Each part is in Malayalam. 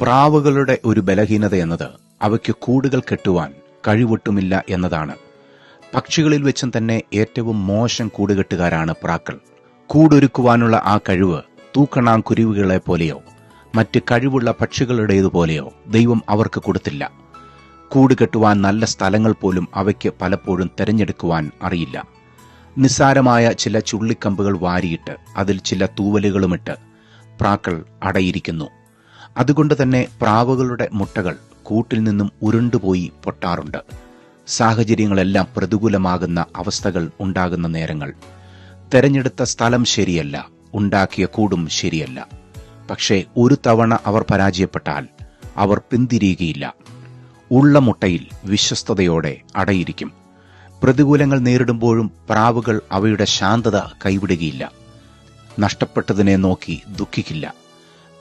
പ്രാവുകളുടെ ഒരു ബലഹീനത എന്നത് അവയ്ക്ക് കൂടുകൾ കെട്ടുവാൻ കഴിവൊട്ടുമില്ല എന്നതാണ്. പക്ഷികളിൽ വെച്ചും തന്നെ ഏറ്റവും മോശം കൂടുകെട്ടുകാരാണ് പ്രാക്കൾ. കൂടൊരുക്കുവാനുള്ള ആ കഴിവ് തൂക്കണാംകുരുവികളെ പോലെയോ മറ്റ് കഴിവുള്ള പക്ഷികളുടേതുപോലെയോ ദൈവം അവർക്ക് കൊടുത്തില്ല. കൂടുകെട്ടുവാൻ നല്ല സ്ഥലങ്ങൾ പോലും അവയ്ക്ക് പലപ്പോഴും തെരഞ്ഞെടുക്കുവാൻ അറിയില്ല. നിസ്സാരമായ ചില ചുള്ളിക്കമ്പുകൾ വാരിയിട്ട് അതിൽ ചില തൂവലുകളുമിട്ട് പ്രാക്കൾ അടയിരിക്കുന്നു. അതുകൊണ്ട് തന്നെ പ്രാവുകളുടെ മുട്ടകൾ കൂട്ടിൽ നിന്നും ഉരുണ്ടുപോയി പൊട്ടാറുണ്ട്. സാഹചര്യങ്ങളെല്ലാം പ്രതികൂലമാകുന്ന അവസ്ഥകൾ ഉണ്ടാകുന്ന നേരങ്ങൾ. തെരഞ്ഞെടുത്ത സ്ഥലം ശരിയല്ല ഉണ്ടാക്കിയ കൂടും ശരിയല്ല. പക്ഷേ ഒരു തവണ അവർ പരാജയപ്പെട്ടാൽ അവർ പിന്തിരിയുകയില്ല. ഉള്ള മുട്ടയിൽ വിശ്വസ്തയോടെ അടയിരിക്കും. പ്രതികൂലങ്ങൾ നേരിടുമ്പോഴും പ്രാവുകൾ അവയുടെ ശാന്തത കൈവിടുകയില്ല. നഷ്ടപ്പെട്ടതിനെ നോക്കി ദുഃഖിക്കില്ല.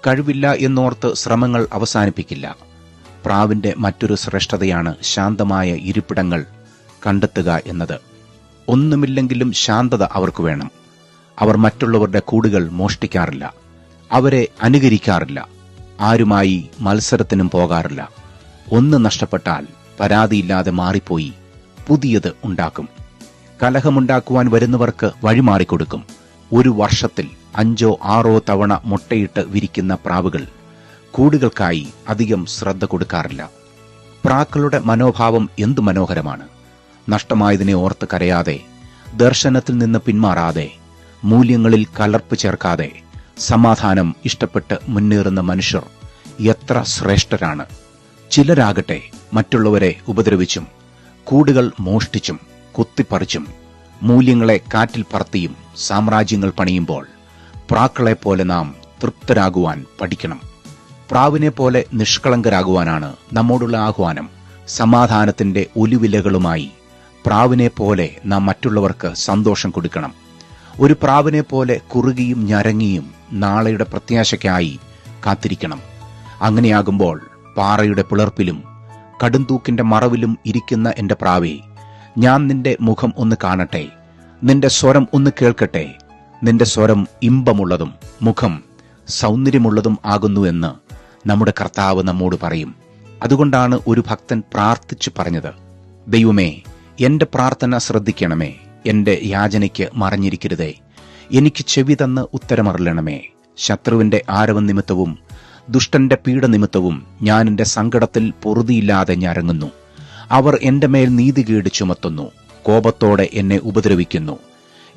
കഴിവില്ല എന്നോർത്ത് ശ്രമങ്ങൾ അവസാനിപ്പിക്കില്ല. പ്രാവിന്റെ മറ്റൊരു ശ്രേഷ്ഠതയാണ് ശാന്തമായ ഇരിപ്പിടങ്ങൾ കണ്ടെത്തുക എന്നത്. ഒന്നുമില്ലെങ്കിലും ശാന്തത അവർക്ക് വേണം. അവർ മറ്റുള്ളവരുടെ കൂടുകൾ മോഷ്ടിക്കാറില്ല. അവരെ അനുകരിക്കാറില്ല. ആരുമായി മത്സരത്തിനും പോകാറില്ല. ഒന്ന് നഷ്ടപ്പെട്ടാൽ പരാതിയില്ലാതെ മാറിപ്പോയി പുതിയത് ഉണ്ടാക്കും. കലഹമുണ്ടാക്കുവാൻ വരുന്നവർക്ക് വഴിമാറിക്കൊടുക്കും. ഒരു വർഷത്തിൽ അഞ്ചോ ആറോ തവണ മുട്ടയിട്ട് വിരിക്കുന്ന പ്രാവുകൾ കൂടുകൾക്കായി അധികം ശ്രദ്ധ കൊടുക്കാറില്ല. പ്രാക്കളുടെ മനോഭാവം എന്തു മനോഹരമാണ്. നഷ്ടമായതിനെ ഓർത്ത് കരയാതെ ദർശനത്തിൽ നിന്ന് പിന്മാറാതെ മൂല്യങ്ങളിൽ കലർപ്പ് ചേർക്കാതെ സമാധാനം ഇഷ്ടപ്പെട്ട് മുന്നേറുന്ന മനുഷ്യർ എത്ര ശ്രേഷ്ഠരാണ്. ചിലരാകട്ടെ മറ്റുള്ളവരെ ഉപദ്രവിച്ചും കൂടുകൾ മോഷ്ടിച്ചും കുത്തിപ്പറിച്ചും മൂല്യങ്ങളെ കാറ്റിൽ പറത്തിയും സാമ്രാജ്യങ്ങൾ പണിയുമ്പോൾ പ്രാക്കളെ പോലെ നാം തൃപ്തരാകുവാൻ പഠിക്കണം. പ്രാവിനെ പോലെ നിഷ്കളങ്കരാകുവാനാണ് നമ്മോടുള്ള ആഹ്വാനം. സമാധാനത്തിന്റെ ഒലിവിലകളുമായി പ്രാവിനെ പോലെ നാം മറ്റുള്ളവർക്ക് സന്തോഷം കൊടുക്കണം. ഒരു പ്രാവിനെ പോലെ കുറുകിയും ഞരങ്ങിയും നാളെയുടെ പ്രത്യാശയ്ക്കായി കാത്തിരിക്കണം. അങ്ങനെയാകുമ്പോൾ പാറയുടെ പിളർപ്പിലും കടുംതൂക്കിന്റെ മറവിലും ഇരിക്കുന്ന എന്റെ പ്രാവേ ഞാൻ നിന്റെ മുഖം ഒന്ന് കാണട്ടെ നിന്റെ സ്വരം ഒന്ന് കേൾക്കട്ടെ നിന്റെ സ്വരം ഇമ്പമുള്ളതും മുഖം സൗന്ദര്യമുള്ളതും ആകുന്നു എന്ന് നമ്മുടെ കർത്താവ് നമ്മോട് പറയും. അതുകൊണ്ടാണ് ഒരു ഭക്തൻ പ്രാർത്ഥിച്ചു പറഞ്ഞത്. ദൈവമേ എന്റെ പ്രാർത്ഥന ശ്രദ്ധിക്കണമേ. എന്റെ യാചനയ്ക്ക് മറഞ്ഞിരിക്കരുതേ. എനിക്ക് ചെവി തന്ന് ഉത്തരമറിയണമേ ശത്രുവിന്റെ ആരവ നിമിത്തവും ദുഷ്ടന്റെ പീഡ നിമിത്തവും ഞാൻ എന്റെ സങ്കടത്തിൽ പൊറുതിയില്ലാതെ ഞരങ്ങുന്നു. അവർ എന്റെ മേൽ നീതികേട് ചുമത്തുന്നു. കോപത്തോടെ എന്നെ ഉപദ്രവിക്കുന്നു.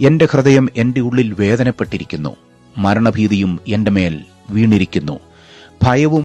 എന്റെ ഹൃദയം എന്റെ ഉള്ളിൽ വേദനപ്പെട്ടിരിക്കുന്നു. മരണഭീതിയും എന്റെ മേൽ വീണിരിക്കുന്നു. ഭയവും